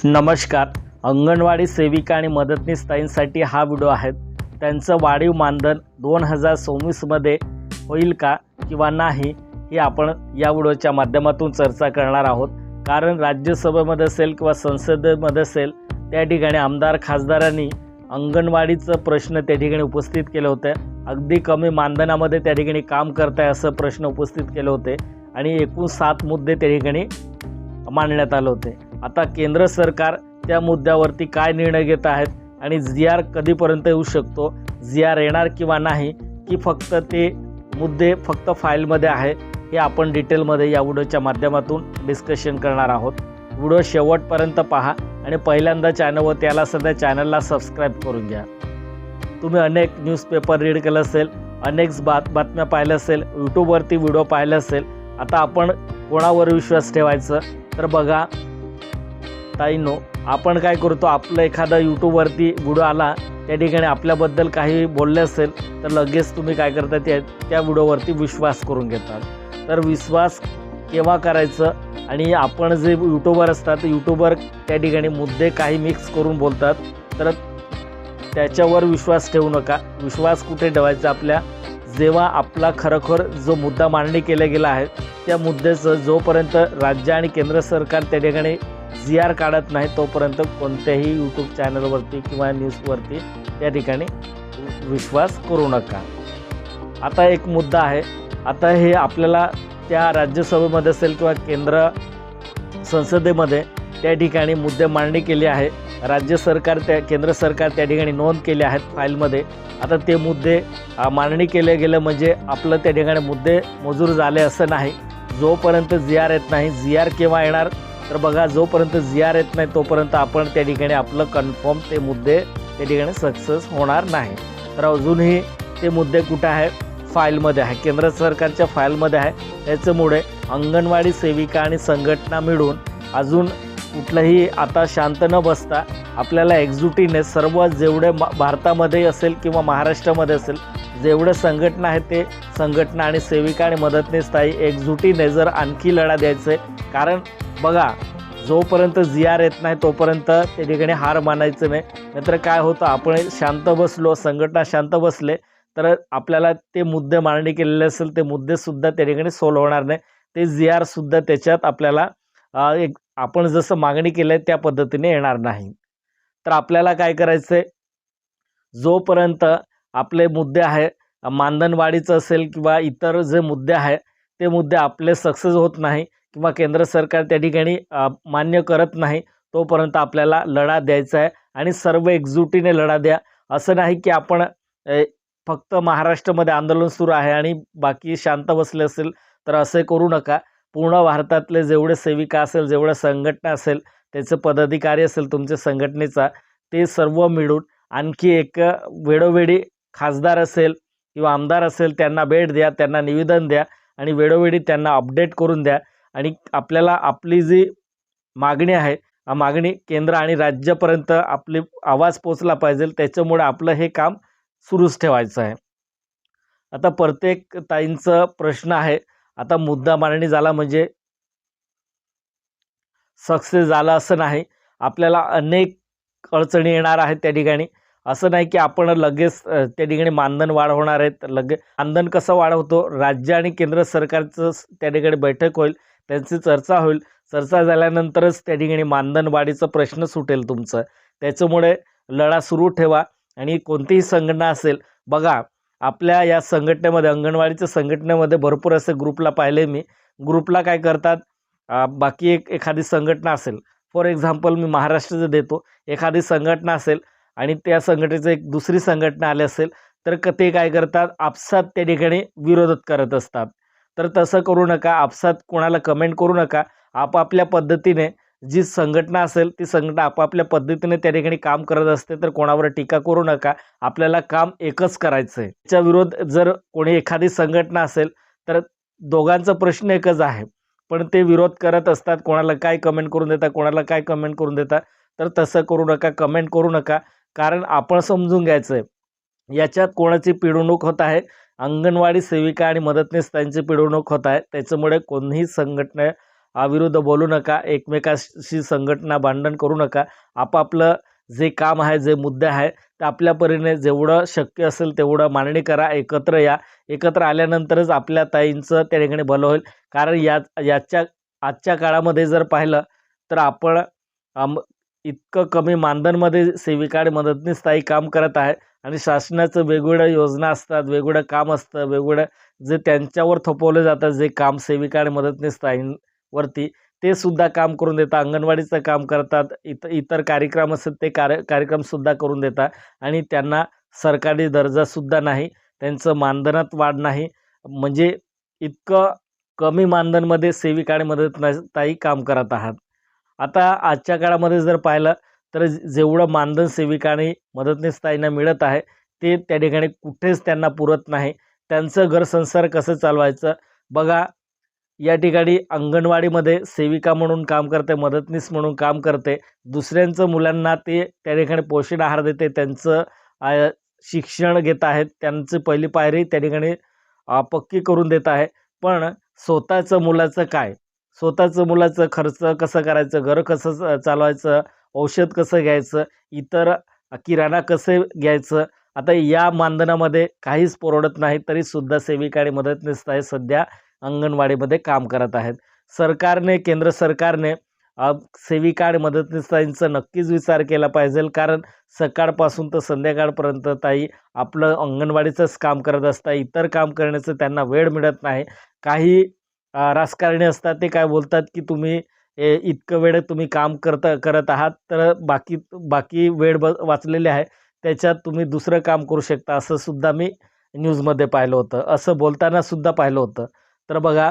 नमस्कार. अंगणवाडी सेविका आणि मदतनीस ताईंसाठी हा व्हिडिओ आहे. त्यांचं वाढीव मानधन दोन हजार सव्वीसमध्ये होईल का किंवा नाही हे आपण या व्हिडिओच्या माध्यमातून चर्चा करणार आहोत. कारण राज्यसभेमध्ये असेल किंवा संसदेमध्ये असेल त्या ठिकाणी आमदार खासदारांनी अंगणवाडीचं प्रश्न त्या ठिकाणी उपस्थित केले होते. अगदी कमी मानधनामध्ये त्या ठिकाणी काम करताय असं प्रश्न उपस्थित केले होते आणि एकूण सात मुद्दे त्या ठिकाणी मांडण्यात आले होते. आता केंद्र सरकार त्या मुद्द्यावरती काय निर्णय घेत आहेत आणि जी आर कधीपर्यंत येऊ शकतो जी आर येणार किंवा नाही की फक्त ते मुद्दे फक्त फाईलमध्ये आहे हे आपण डिटेलमध्ये या व्हिडिओच्या माध्यमातून डिस्कशन करणार आहोत. व्हिडिओ शेवटपर्यंत पहा आणि पहिल्यांदा चॅनलवर त्याला सध्या चॅनलला सबस्क्राईब करून घ्या. तुम्ही अनेक न्यूजपेपर रीड केलं असेल अनेक बात बातम्या पाहिल्या असेल यूट्यूबवरती व्हिडिओ पाहिला असेल आता आपण कोणावर विश्वास ठेवायचं? तर बघा ताईनो आपण काय करतो आपलं एखादा यूट्यूबवरती व्हिडिओ आला त्या ठिकाणी आपल्याबद्दल काही बोलले असेल तर लगेच तुम्ही काय करता त्या त्या व्हिडिओवरती विश्वास करून घेतात तर विश्वास केव्हा करायचं? आणि आपण जे यूट्यूबर असतात यूट्यूबर त्या ठिकाणी मुद्दे काही मिक्स करून बोलतात तर त्याच्यावर विश्वास ठेवू नका. विश्वास कुठे ठेवायचा आपल्या? जेव्हा आपला खरोखर जो मुद्दा मांडणी केला गेला आहे त्या मुद्द्याचं जोपर्यंत राज्य आणि केंद्र सरकार त्या ठिकाणी जी आर काढत नाही तोपर्यंत कोणत्याही यूट्यूब चॅनलवरती किंवा न्यूजवरती त्या ठिकाणी विश्वास करू नका. आता एक मुद्दा आहे. आता हे आपल्याला त्या राज्यसभेमध्ये असेल किंवा केंद्र संसदेमध्ये त्या ठिकाणी मुद्दे मांडणी केली आहे. राज्य सरकार त्या केंद्र सरकार त्या ठिकाणी नोंद केले आहेत फाईलमध्ये. आता ते मुद्दे मांडणी केले गेलं म्हणजे आपलं त्या ठिकाणी मुद्दे मजूर झाले असं नाही. जोपर्यंत जी आर येत नाही जी आर केव्हा येणार? तर बघा जोपर्यंत जी आर येत नाही तोपर्यंत आपण त्या ठिकाणी आपलं कन्फर्म ते मुद्दे त्या ठिकाणी सक्सेस होणार नाही. तर अजूनही ते मुद्दे कुठं आहे फाईलमध्ये आहे. केंद्र सरकारच्या फाईलमध्ये आहे. त्याच्यामुळे अंगणवाडी सेविका आणि संघटना मिळून अजून कुठलंही आता शांत न बसता आपल्याला एकजुटीने सर्व जेवढे म भारतामध्ये असेल किंवा महाराष्ट्रामध्ये असेल जेवढे संघटना आहेत ते संघटना आणि सेविका आणि मदतनीस ताई एकजुटीने जर आणखी लढा द्यायचे कारण बघा जोपर्यंत जियार येत नाही तोपर्यंत त्या ठिकाणी हार मानायचं नाही. नंतर काय होतं आपण शांत बसलो संघटना शांत बसले तर आपल्याला ते मुद्दे मांडणी केलेले असेल ते मुद्देसुद्धा त्या ठिकाणी सोल्व होणार नाही. ते जी आरसुद्धा त्याच्यात आपल्याला एक आपण जसं मागणी केलं आहे त्या पद्धतीने येणार नाही. तर आपल्याला काय करायचं आहे जोपर्यंत आपले मुद्दे आहे मानधनवाढीचं असेल किंवा इतर जे मुद्दे आहे ते मुद्दे आपले सक्सेस होत नाही किंवा केंद्र सरकार त्या ठिकाणी मान्य करत नाही तोपर्यंत आपल्याला लढा द्यायचा आहे आणि सर्व एकजुटीने लढा द्या. असं नाही की आपण फक्त महाराष्ट्रामध्ये आंदोलन सुरू आहे आणि बाकी शांत बसले असेल तर असे करू नका. पूर्ण भारतातले जेवढे सेविका असेल जेवढ्या संघटना असेल त्याचे पदाधिकारी असेल तुमच्या संघटनेचा ते सर्व मिळून आणखी एक वेळोवेळी खासदार असेल किंवा आमदार असेल त्यांना भेट द्या त्यांना निवेदन द्या आणि वेळोवेळी त्यांना अपडेट करून द्या. आणि आपल्याला आपली जी मागणी आहे मागणी केंद्र आणि राज्यापर्यंत आपली आवाज पोचला पाहिजे त्याच्यामुळे आपलं हे काम सुरूच ठेवायचं आहे. आता प्रत्येक ताईंचं प्रश्न आहे आता मुद्दा मांडणी झाला म्हणजे सक्सेस झाला असं नाही आपल्याला अनेक अडचणी येणार आहेत त्या ठिकाणी. असं नाही की आपण लगेच त्या ठिकाणी मानधन वाढ होणार आहेत लगे मानधन कसं वाढवतो राज्य आणि केंद्र सरकारचं त्या ठिकाणी बैठक होईल त्यांची चर्चा होईल. चर्चा झाल्यानंतरच त्या ठिकाणी मानधनवाढीचा प्रश्न सुटेल तुमचं. त्याच्यामुळे लढा सुरू ठेवा आणि कोणतीही संघटना असेल बघा आपल्या या संघटनेमध्ये अंगणवाडीच्या संघटनेमध्ये भरपूर असे ग्रुपला पाहिले मी. ग्रुपला काय करतात? बाकी एक एखादी संघटना असेल फॉर एक्झाम्पल मी महाराष्ट्राचं देतो. एखादी संघटना असेल आणि त्या संघटनेचं एक दुसरी संघटना आली असेल तर क ते काय करतात? आपसात त्या ठिकाणी विरोधत करत असतात. तर तसं करू नका आपसात कोणाला कमेंट करू नका. आपापल्या पद्धतीने जी संघटना असेल ती संघटना आपापल्या पद्धतीने त्या ठिकाणी काम करत असते तर कोणावर टीका करू नका. आपल्याला काम एकच करायचं आहे त्याच्या विरोध जर कोणी एखादी संघटना असेल तर दोघांचा प्रश्न एकच आहे. पण ते विरोध करत असतात कोणाला काय कमेंट करून देतात कोणाला काय कमेंट करून देतात तर तसं करू नका कमेंट करू नका. कारण आपण समजून घ्यायचं आहे याच्यात कोणाची पिडवणूक होत आहे अंगणवाडी सेविका आणि मदतनीस त्यांची पिळवणूक होत आहे. त्याच्यामुळे कोणीही संघटना विरुद्ध बोलू नका. एकमेकाशी संघटना भांडण करू नका. आपापलं जे काम आहे जे मुद्दे आहे ते आपल्या परीने जेवढं शक्य असेल तेवढं मांडणी करा एकत्र या. एकत्र आल्यानंतरच आपल्या ताईंचं त्या ठिकाणी भलं होईल. कारण या याच्या आजच्या काळामध्ये जर पाहिलं तर आपण आम इतकं कमी मानधनमध्ये सेविका आणि मदतनीस ताई काम करत आहे आणि शासनाचं वेगवेगळ्या योजना असतात वेगवेगळं काम असतं वेगवेगळं जे त्यांच्यावर थोपवलं जातं जे काम सेविका आणि मदतनीस ताईंवरती ते सुद्धा काम करून देतात. अंगणवाडीचं काम करतात इत इतर कार्यक्रम असतात ते कार्य कार्यक्रमसुद्धा करून देतात आणि त्यांना सरकारी दर्जासुद्धा नाही त्यांचं मानधनात वाढ नाही. म्हणजे इतकं कमी मानधनमध्ये सेविका आणि मदतनीस ताई काम करत आहात. आता आजच्या काळामध्ये जर पाहिलं तर जेवढं मानधन सेविका आणि मदतनीसताईंना मिळत आहे ते त्या ठिकाणी कुठेच त्यांना पुरत नाही. त्यांचं घरसंसार कसं चालवायचं? बघा या ठिकाणी अंगणवाडीमध्ये सेविका म्हणून काम करते मदतनीस म्हणून काम करते. दुसऱ्यांचं मुलांना ते त्या ठिकाणी पोषण आहार देते त्यांचं शिक्षण घेत आहेत त्यांची पहिली पायरी त्या ठिकाणी पक्की करून देत आहे. पण स्वतःचं मुलाचं काय? स्वतःचं मुलाचं खर्च कसं करायचं घर कसं चालवायचं औषध कसं घ्यायचं इतर किराणा कसं घ्यायचं आता या मानधनामध्ये काहीच परवडत नाही तरीसुद्धा सेविका आणि मदतनीस ताई सध्या अंगणवाडीमध्ये काम करत आहेत. सरकारने केंद्र सरकारने सेविका आणि मदतनीस नक्कीच विचार केला पाहिजे कारण सकाळपासून तर संध्याकाळपर्यंत ताई आपलं अंगणवाडीचंच काम करत असतात इतर काम करण्याचं त्यांना वेळ मिळत नाही. काही राजकारणी असतात ते काय बोलतात की तुम्ही ए, इतकं वेळ तुम्ही काम करत करत आहात तर बाकी बाकी वेळ ब वाचलेले आहे त्याच्यात तुम्ही दुसरं काम करू शकता असं सुद्धा मी न्यूजमध्ये पाहिलं होतं. असं बोलताना सुद्धा पाहिलं होतं. तर बघा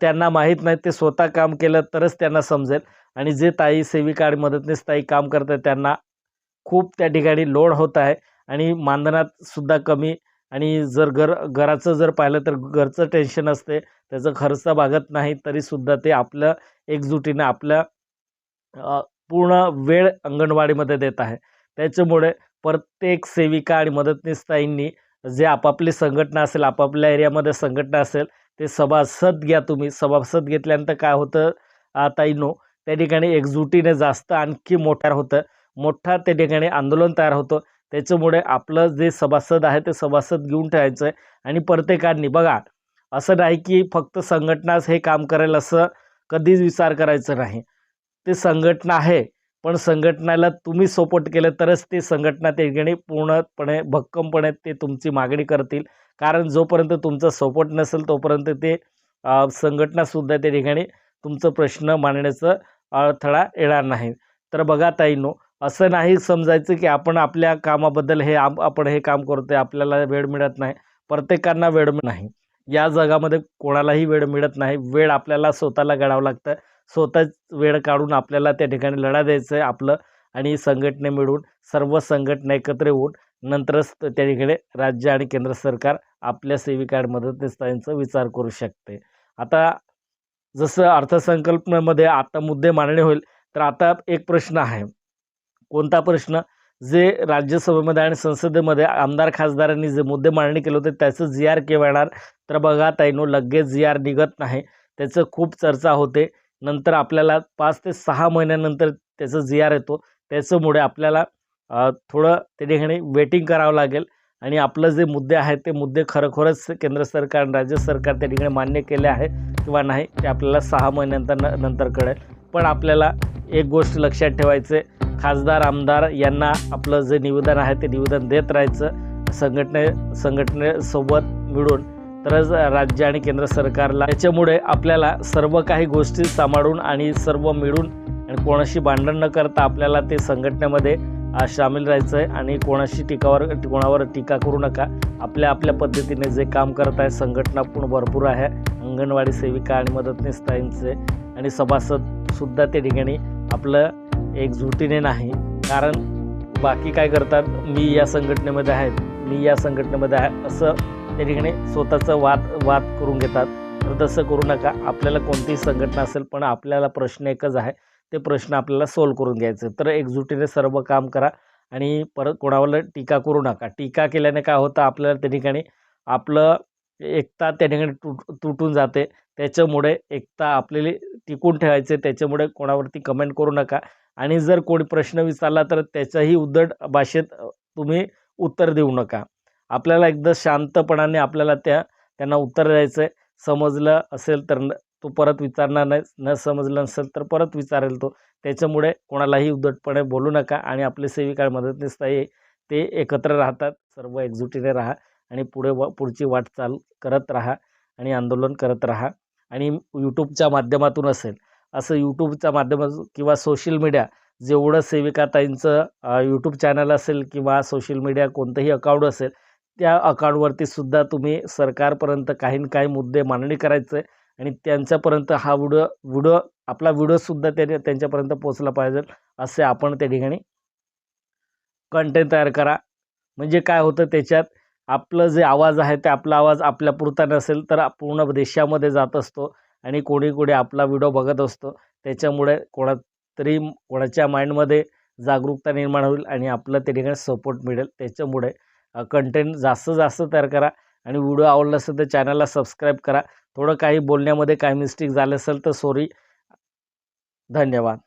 त्यांना माहीत नाही ते स्वतः काम केलं तरच त्यांना समजेल आणि जे ताई सेविका आणि मदतनीस ताई काम करतात त्यांना खूप त्या ठिकाणी लोड होत आहे आणि मानधनात सुद्धा कमी आणि जर घर घराचं जर पाहिलं तर घरचं टेन्शन असते. त्याचं खर्च भागत नाही तरीसुद्धा ते आपलं एकजुटीने आपल्या पूर्ण वेळ अंगणवाडीमध्ये देत आहे. त्याच्यामुळे प्रत्येक सेविका आणि मदतनीसताईंनी जे आपापली संघटना असेल आपापल्या एरियामध्ये संघटना असेल ते सभासद घ्या तुम्ही. सभासद घेतल्यानंतर काय होतं ताईनो ताईंनो त्या ठिकाणी एकजुटीने जास्त आणखी मोठ्या होतं. मोठा त्या ठिकाणी आंदोलन तयार होतं. त्याच्यामुळे आपलं जे सभासद आहे ते सभासद घेऊन ठेवायचं आहे आणि प्रत्येकांनी बघा असं नाही की फक्त संघटनाच हे काम करेल असं कधीच विचार करायचं नाही. ते संघटना आहे पण संघटनाला तुम्ही सपोर्ट केलं तरच ते संघटना त्या ठिकाणी पूर्णपणे भक्कमपणे ते तुमची मागणी करतील. कारण जोपर्यंत तुमचा सपोर्ट नसेल तोपर्यंत ते संघटनासुद्धा त्या ठिकाणी तुमचं प्रश्न मांडण्याचं अडथळा येणार नाही. तर बघा ताईनो असं नाही समजायचं की आपण आपल्या कामाबद्दल हे आप आपण हे काम करतोय आपल्याला वेळ मिळत नाही. प्रत्येकांना वेळ नाही. या जगामध्ये कोणालाही वेळ मिळत नाही. वेळ आपल्याला स्वतःला गडावं लागतं. स्वतःच वेळ काढून आपल्याला त्या ठिकाणी लढा द्यायचं आहे आपलं आणि संघटने मिळून सर्व संघटना एकत्र येऊन नंतरच त्या ठिकाणी राज्य आणि केंद्र सरकार आपल्या सेविका आणि मदतनीसतांचा विचार करू शकते. आता जसं अर्थसंकल्पनेमध्ये आता मुद्दे मांडणे होईल तर आता एक प्रश्न आहे. कोणता प्रश्न? जे राज्यसभेमध्ये आणि संसदेमध्ये आमदार खासदारांनी जे मुद्दे मांडणी केले होते त्याचं जी आर केव्हा येणार तर बघा ताईनो लगेच जी आर निघत नाही. त्याचं खूप चर्चा होते. नंतर आपल्याला पाच ते सहा महिन्यानंतर त्याचं जी आर येतो. त्याच्यामुळे आपल्याला थोडं त्या ठिकाणी वेटिंग करावं लागेल. आणि आपलं जे मुद्दे आहेत ते मुद्दे खरोखरच केंद्र सरकार आणि राज्य सरकार त्या ठिकाणी मान्य केले आहे किंवा नाही ते आपल्याला सहा महिन्यानंतर न- नंतर कळेल. पण आपल्याला एक गोष्ट लक्षात ठेवायचे खासदार आमदार यांना आपलं जे निवेदन आहे ते निवेदन देत राहायचं संघटने संघटनेसोबत मिळून. तरच राज्य आणि केंद्र सरकारला याच्यामुळे आपल्याला सर्व काही गोष्टी सांभाळून आणि सर्व मिळून आणि कोणाशी भांडण न करता आपल्याला ते संघटनेमध्ये सामील राहायचं आहे आणि कोणाशी टीकावर कोणावर टीका करू नका. आपल्या आपल्या पद्धतीने जे काम करत आहे संघटना पण भरपूर आहे. अंगणवाडी सेविका आणि मदतनीस ताईंचे आणि सभासदसुद्धा त्या ठिकाणी आपलं एकजुटीने नाही. कारण बाकी काय करतात? मी या संघटनेमध्ये आहे मी या संघटनेमध्ये आहे. असं त्या ठिकाणी स्वतःचं वाद वाद करून घेतात. तर तसं करू नका. आपल्याला कोणतीही संघटना असेल पण आपल्याला प्रश्न एकच आहे. ते प्रश्न आपल्याला सोल्व करून घ्यायचे. तर एकजुटीने सर्व काम करा आणि परत कोणावर टीका करू नका. टीका केल्याने काय होतं? आपल्याला त्या ठिकाणी आपलं एकता त्या ठिकाणी तुट तुटून जाते. त्याच्यामुळे एकता आपल्याला टिकून ठेवायचे. त्याच्यामुळे कोणावरती कमेंट करू नका. आणि जर कोणी प्रश्न विचारला तर त्याच्याही उद्धट भाषेत तुम्ही उत्तर देऊ नका. आपल्याला एकदा शांतपणाने आपल्याला त्या त्यांना उत्तर द्यायचं आहे समजलं असेल तर न तो परत विचारणार नाही. न समजलं नसेल तर परत विचारेल तो. त्याच्यामुळे कोणालाही उद्धटपणे बोलू नका आणि आपले सेविका मदतनीस ते एकत्र राहतात. सर्व एकजुटीने राहा आणि पुढे व पुढची वाटचाल करत राहा आणि आंदोलन करत राहा. आणि यूट्यूबच्या माध्यमातून असेल असं यूट्यूबच्या माध्यमातून किंवा सोशल मीडिया जेवढं सेविकाताईंचं यूट्यूब चॅनल असेल किंवा सोशल मीडिया कोणतंही अकाउंट असेल त्या अकाउंटवरती सुद्धा तुम्ही सरकारपर्यंत काही ना काही मुद्दे मांडणी करायचं आहे आणि त्यांच्यापर्यंत हा व्हिडिओ व्हिडिओ आपला व्हिडिओसुद्धा त्याने त्यांच्यापर्यंत पोचला पाहिजे असे आपण त्या ठिकाणी कंटेंट तयार करा. म्हणजे काय होतं त्याच्यात आपलं जे आवाज आहे ते आपला आवाज आपल्यापुरता नसेल तर पूर्ण देशामध्ये जात असतो. आणि कोणी कोणी आपला व्हिडिओ बघत असतो. त्याच्यामुळे कोणा तरी कोणाच्या माइंडमध्ये जागरूकता निर्माण होईल आणि आपलं त्या ठिकाणी सपोर्ट मिळेल. त्याच्यामुळे कंटेंट जास्त जास्त तयार करा आणि व्हिडिओ आवडला असेल तर चॅनलला सबस्क्राईब करा. थोडं काही बोलण्यामध्ये काही मिस्टेक झालं असेल तर सॉरी धन्यवाद.